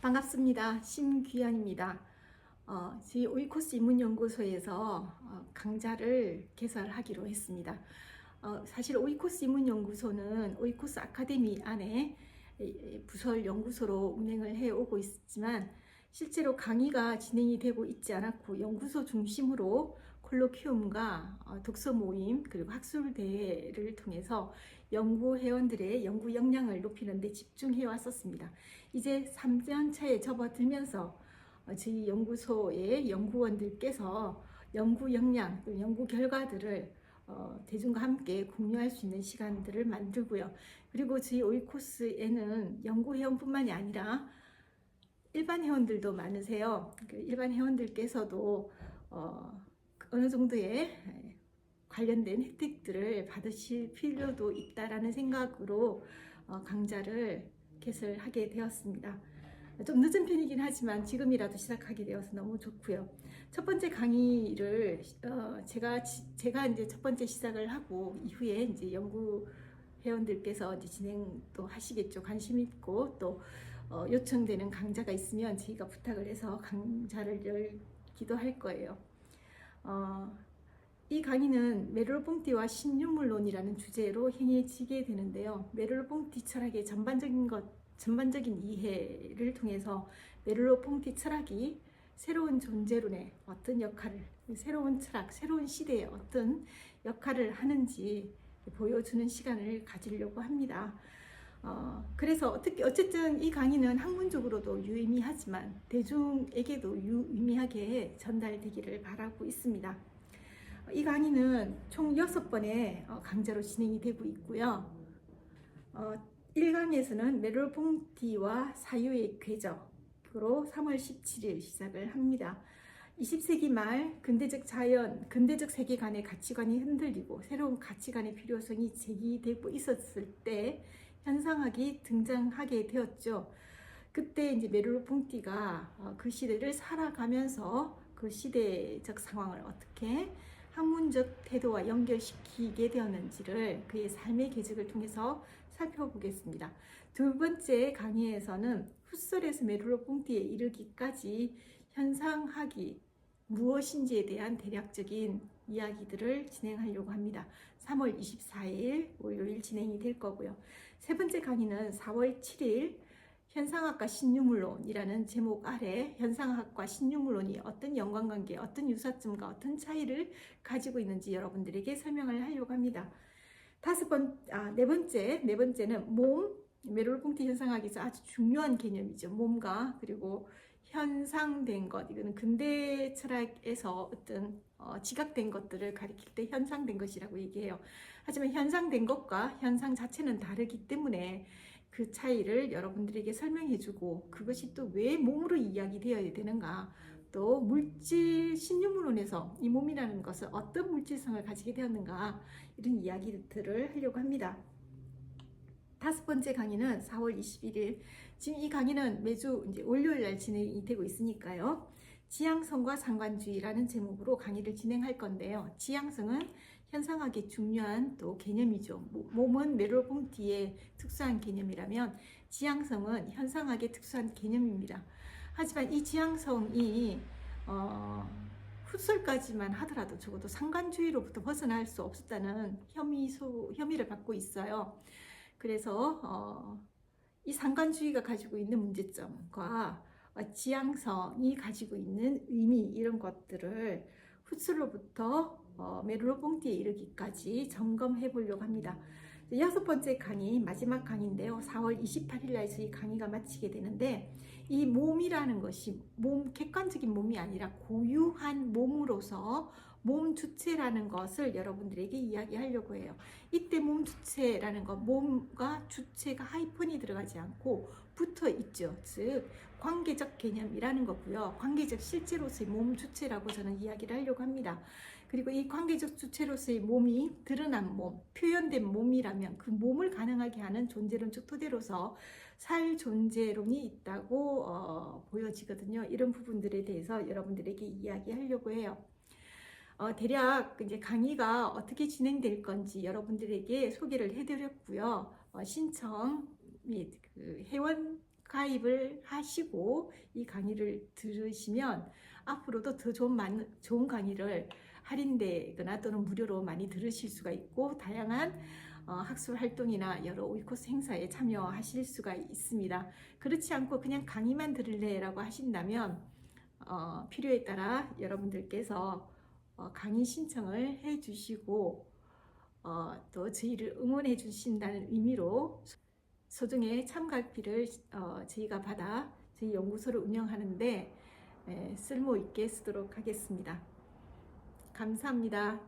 반갑습니다. 심귀환입니다. 어, 저희 오이코스 인문연구소에서 어, 강좌를 개설하기로 했습니다. 어, 사실 오이코스 인문연구소는 오이코스 아카데미 안에 부설 연구소로 운행을 해오고 있지만 실제로 강의가 진행이 되고 있지 않았고 연구소 중심으로 콜로퀴움과 어, 독서 모임 그리고 학술 대회를 통해서 연구 회원들의 연구 역량을 높이는 데 집중해 왔었습니다. 이제 3년 차에 접어들면서 어, 저희 연구소의 연구원들께서 연구 역량, 또 연구 결과들을 어, 대중과 함께 공유할 수 있는 시간들을 만들고요. 그리고 저희 오이코스에는 연구 회원뿐만이 아니라 일반 회원들도 많으세요. 그 일반 회원들께서도 어, 어느 정도의 관련된 혜택들을 받으실 필요도 있다라는 생각으로 어, 강좌를 개설하게 되었습니다. 좀 늦은 편이긴 하지만 지금이라도 시작하게 되어서 너무 좋고요. 첫 번째 강의를 어, 제가 지- 제가 이제 첫 번째 시작을 하고 이후에 이제 연구 회원들께서 이제 진행도 하시겠죠. 관심 있고 또 어, 요청되는 강좌가 있으면 저희가 부탁을 해서 강좌를 열기도 할 거예요. 어, 이 강의는 메르로뽕티와 신유물론이라는 주제로 행해지게 되는데요. 메르로뽕티 철학의 전반적인 것, 전반적인 이해를 통해서 메르로뽕티 철학이 새로운 존재론의 어떤 역할을, 새로운 철학, 새로운 시대에 어떤 역할을 하는지 보여주는 시간을 가지려고 합니다. 어, 그래서 어떻게 어쨌든 이 강의는 학문적으로도 유의미하지만 대중에게도 유의미하게 전달되기를 바라고 있습니다. 이 강의는 총 6번의 어, 강좌로 진행이 되고 있고요. 어, 1강에서는 메롤퐁티와 사유의 궤적으로 3월 17일 시작을 합니다. 20세기 말 근대적 자연, 근대적 세계관의 가치관이 흔들리고 새로운 가치관의 필요성이 제기되고 있었을 때 현상학이 등장하게 되었죠. 그때 이제 메르로 퐁티가 어, 그 시대를 살아가면서 그 시대적 상황을 어떻게 학문적 태도와 연결시키게 되었는지를 그의 삶의 계적을 통해서 살펴보겠습니다. 두 번째 강의에서는 훗설에서 메르로퐁티에 이르기까지 현상학이 무엇인지에 대한 대략적인 이야기들을 진행하려고 합니다. 3월 24일 월요일 진행이 될 거고요. 세 번째 강의는 4월 7일 현상학과 신유물론이라는 제목 아래 현상학과 신유물론이 어떤 연관관계, 어떤 유사점과 어떤 차이를 가지고 있는지 여러분들에게 설명을 하려고 합니다. 다섯 번, 아, 네 번째, 네 번째는 몸, 메롤punk트 현상학에서 아주 중요한 개념이죠. 몸과 그리고 현상된 것, 이거는 근대 철학에서 어떤 어, 지각된 것들을 가리킬 때 현상된 것이라고 얘기해요. 하지만 현상된 것과 현상 자체는 다르기 때문에 그 차이를 여러분들에게 설명해주고 그것이 또 왜 몸으로 이야기되어야 되는가 또 물질 신유물론에서 이 몸이라는 것을 어떤 물질성을 가지게 되었는가 이런 이야기들을 하려고 합니다. 다섯 번째 강의는 4월 21일 지금 이 강의는 매주 이제 월요일 날 진행이 되고 있으니까요. 지향성과 상관주의라는 제목으로 강의를 진행할 건데요. 지향성은 현상학의 중요한 또 개념이죠. 모- 몸은 메로봉티의 특수한 개념이라면 지향성은 현상학의 특수한 개념입니다. 하지만 이 지향성이 어, 훗설까지만 하더라도 적어도 상관주의로부터 벗어날 수 없었다는 혐의 소, 혐의를 받고 있어요. 그래서 어, 이 상관주의가 가지고 있는 문제점과 어, 지향성이 가지고 있는 의미 이런 것들을 훗술로부터 어, 메르로봉티에 이르기까지 점검해 보려고 합니다. 여섯 번째 강의 마지막 강의인데요. 4월 28일 날 저희 강의가 마치게 되는데 이 몸이라는 것이 몸 객관적인 몸이 아니라 고유한 몸으로서 몸 주체라는 것을 여러분들에게 이야기하려고 해요. 이때 몸 주체라는 것, 몸과 주체가 하이폰이 들어가지 않고 붙어 있죠. 즉 관계적 개념이라는 거고요. 관계적 실제로서의 몸 주체라고 저는 이야기를 하려고 합니다. 그리고 이 관계적 주체로서의 몸이 드러난 몸, 표현된 몸이라면 그 몸을 가능하게 하는 존재론적 토대로서 살 존재론이 있다고 어, 보여지거든요. 이런 부분들에 대해서 여러분들에게 이야기하려고 해요. 어, 대략 이제 강의가 어떻게 진행될 건지 여러분들에게 소개를 해드렸고요. 어, 신청 및 그 회원 가입을 하시고 이 강의를 들으시면 앞으로도 더 좋은, 많은, 좋은 강의를 할인되거나 또는 무료로 많이 들으실 수가 있고 다양한 어, 학술 활동이나 여러 오이코스 행사에 참여하실 수가 있습니다. 그렇지 않고 그냥 강의만 들을래라고 하신다면 어, 필요에 따라 여러분들께서 어, 강의 신청을 해 주시고 어, 또 저희를 응원해 주신다는 의미로 소정의 참가비를 어, 저희가 받아 저희 연구소를 운영하는데 에, 쓸모 있게 쓰도록 하겠습니다. 감사합니다.